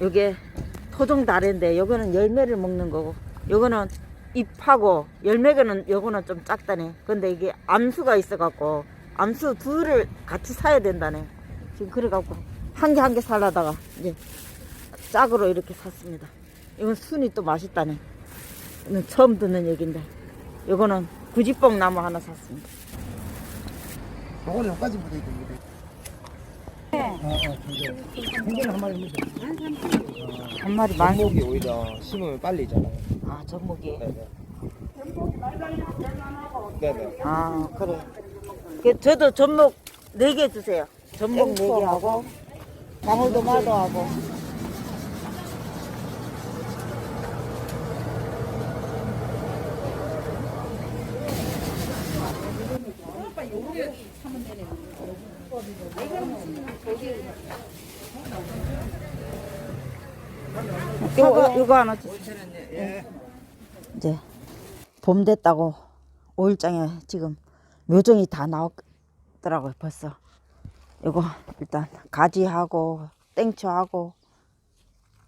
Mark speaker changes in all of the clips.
Speaker 1: 요게 토종 다래인데 요거는 열매를 먹는 거고 요거는 잎하고 열매가는 요거는 좀 작다네. 근데 이게 암수가 있어 갖고 암수 둘을 같이 사야 된다네. 지금 그래 갖고 한 개 한 개 살라다가 이제 짝으로 이렇게 샀습니다. 이건 순이 또 맛있다네. 이건 처음 듣는 얘긴데 요거는 구지뽕 나무 하나 샀습니다.
Speaker 2: 저거는 여기까지 묻어 있던데. 네. 공개는 한 마리.
Speaker 1: 한 마리 많이.
Speaker 2: 전목이 오히려 심으면 빨리 자라요.
Speaker 1: 아 전목이.
Speaker 2: 네네. 네네.
Speaker 1: 아 그래. 그 저도 전목 네개 주세요. 전목 네개 하고 방울도마도 하고. 이거 이거 하나 주세요. 이제 봄 됐다고 5일장에 지금 묘종이 다 나왔더라고요 벌써 이거 일단 가지하고 땡초하고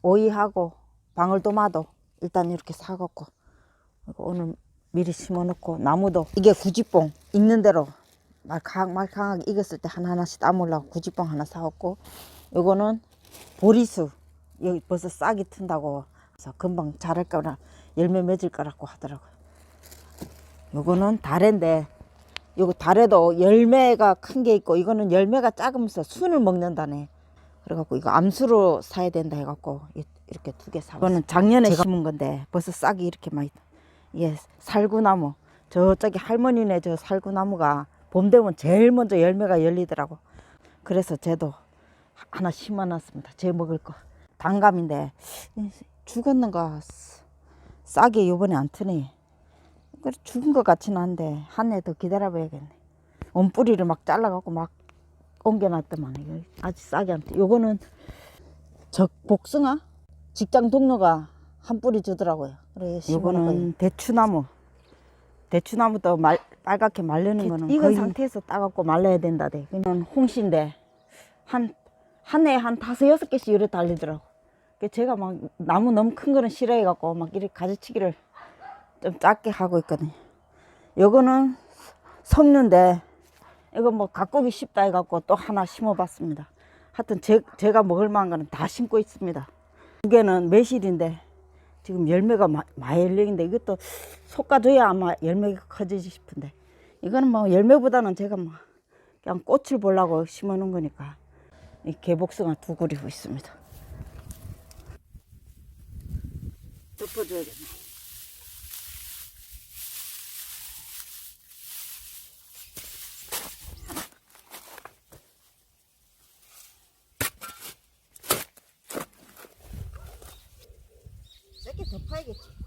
Speaker 1: 오이하고 방울도마도 일단 이렇게 사갖고 오늘 미리 심어놓고 나무도 이게 구지뽕 익는 대로 말캉 말캉하게 익었을 때 하나하나씩 따먹으려고 구지뽕 하나 사왔고 요거는 보리수 여기 벌써 싹이 튼다고 그래서 금방 자랄 거라 열매 맺을 거라고 하더라고요. 요거는 다래인데 요거 다래도 열매가 큰 게 있고 이거는 열매가 작으면서 순을 먹는다네. 그래갖고 이거 암수로 사야 된다 해갖고 이- 이렇게 두 개 사. 이거는 작년에 심은 건데 벌써 싹이 이렇게 많이. 이게 살구나무. 저쪽에 할머니네 저 살구나무가 봄 되면 제일 먼저 열매가 열리더라고. 그래서 쟤도 하나 심어놨습니다. 제 먹을 거. 단감인데 죽었는가 싸게 요번에 안 트네. 그래 죽은 것 같지는 않은데 한 해 더 기다려봐야겠네. 원뿌리를 막 잘라갖고 막 옮겨놨더만 이거 아직 싸게 안 돼. 요거는 적 복숭아 직장 동료가 한 뿌리 주더라고요. 그래 요거는 대추나무. 대추나무도 말, 빨갛게 말르는 거는 익은 상태에서 따갖고 말려야 된다대. 그냥 홍시인데 한 한 해에 한 다섯 여섯 개씩 이래 달리더라고. 그 제가 막 나무 너무 큰 거는 싫어해갖고 막 이렇게 가지치기를 좀 작게 하고 있거든요. 요거는 섞는데 이거 뭐 가꾸기 쉽다 해갖고 또 하나 심어봤습니다. 하여튼 제, 제가 먹을 만한 거는 다 심고 있습니다. 두 개는 매실인데 지금 열매가 마, 열리는데 이것도 솎아줘야 아마 열매가 커지지 싶은데 이거는 뭐 열매보다는 제가 뭐 그냥 꽃을 보려고 심어놓은 거니까 이 개복숭아 두 그리고 있습니다. 덮어줘야겠네. 세게 덮어야겠지.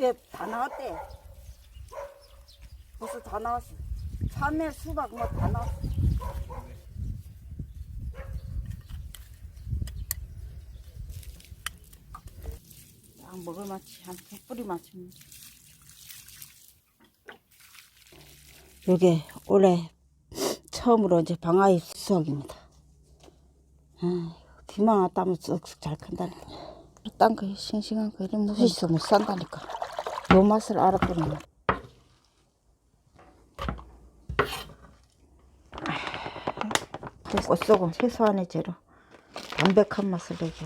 Speaker 1: 예, 다 나왔대. 벌써 다 나왔어. 참외, 수박 뭐 다 나왔어. 딱 먹을 맛이 한 뿌리 맛입니다. 요게 올해 처음으로 이제 방아잎 수확입니다. 아, 비만 왔다면 쑥쑥 잘 큰다네. 딴거 싱싱한 거 이런 무시 있어 못 산다니까. 요 맛을 알아보는 꽃 쏘고 최소한의 재료. 담백한 맛을 내기